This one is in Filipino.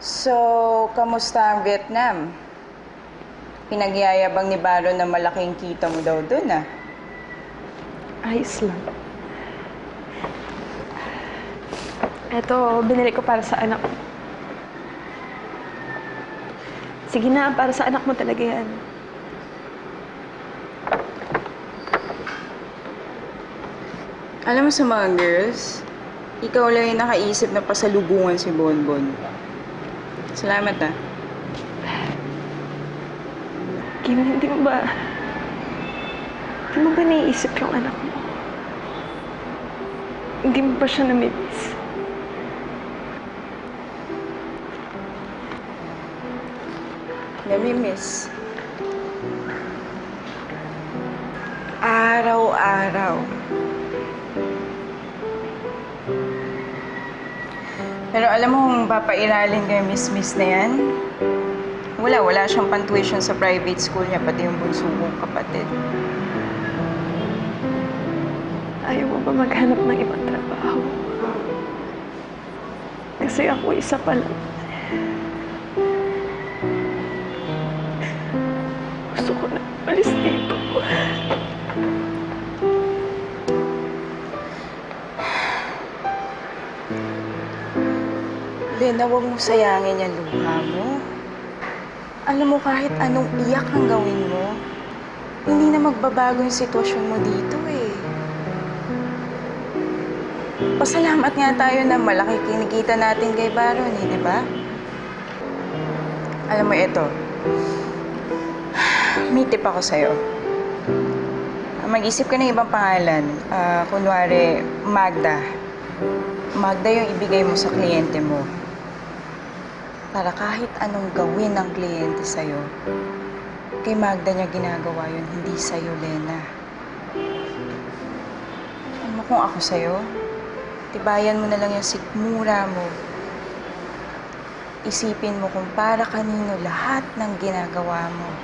So, kamusta ang Vietnam? Pinagyayabang ni Baron na malaking kita mo daw dun ah. Ayos lang. Eto, binili ko para sa anak ko. Sige na, para sa anak mo talaga yan. Alam mo sa mga girls, ikaw lang yung nakaisip na pasalubungan si Bonbon. Salamat ah. Kim, hindi mo ba... Hindi mo ba naiisip yung anak mo? Hindi mo ba siya namimiss? Namimiss. Araw-araw. Pero alam mo kung papairalin ko yung miss-miss na yan? Wala, wala siyang pantuition sa private school niya, pati yung bunso kong kapatid. Ayaw mo ba maghanap ng ibang trabaho? Kasi ako isa pa lang. Gusto ko na alis dito. Lena, huwag mo sayangin yung luha mo. Alam mo, kahit anong iyak ang gawin mo, hindi na magbabago yung sitwasyon mo dito eh. Pasalamat nga tayo na malaki kinikita natin kay Baron eh, di ba? Alam mo, ito. May tip ako sa'yo. Mag-isip ka ng ibang pangalan. Ah, kunwari, Magda. Magda yung ibigay mo sa kliyente mo. Para kahit anong gawin ng kliyente sa'yo, kay Magda niya ginagawa yun, hindi sa'yo, Lena. Alam mo kung ako sa'yo, tibayan mo na lang yung sikmura mo. Isipin mo kung para kanino lahat ng ginagawa mo.